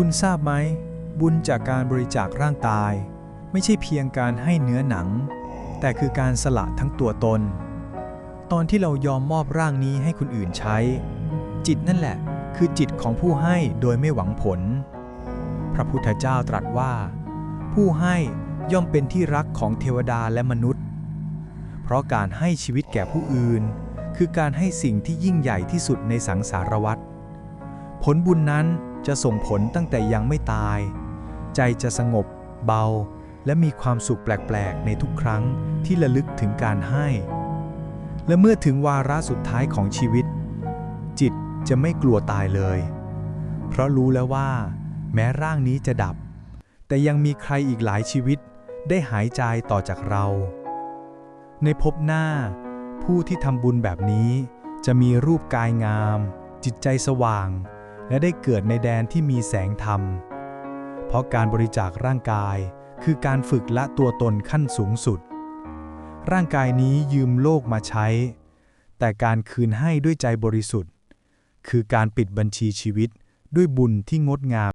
คุณทราบไหม บุญจากการบริจาคร่างกาย ไม่ใช่เพียงการให้เนื้อหนัง แต่คือการสละทั้งตัวตน ตอนที่เรายอมมอบร่างนี้ให้คนอื่นใช้ จิตนั่นแหละ คือจิตของผู้ให้โดยไม่หวังผล พระพุทธเจ้าตรัสว่า ผู้ให้ย่อมเป็นที่รักของเทวดาและมนุษย์ เพราะการให้ชีวิตแก่ผู้อื่น คือการให้สิ่งที่ยิ่งใหญ่ที่สุดในสังสารวัฏ ผลบุญนั้นจะส่งผลตั้งแต่ยังไม่ตาย ใจจะสงบ เบา และมีความสุขแปลกๆ ในทุกครั้งที่ระลึกถึงการให้ และเมื่อถึงวาระสุดท้ายของชีวิต จิตจะไม่กลัวตายเลย เพราะรู้แล้วว่า แม้ร่างนี้จะดับ แต่ยังมีใครอีกหลายชีวิตได้หายใจต่อจากเรา ในภพหน้า ผู้ที่ทำบุญแบบนี้จะมีรูปกายงาม จิตใจสว่าง และได้เกิดในแดนที่มีแสงธรรม เพราะการบริจาคร่างกายคือการฝึกละตัวตนขั้นสูงสุด ร่างกายนี้ยืมโลกมาใช้ แต่การคืนให้ด้วยใจบริสุทธิ์ คือการปิดบัญชีชีวิตด้วยบุญที่งดงาม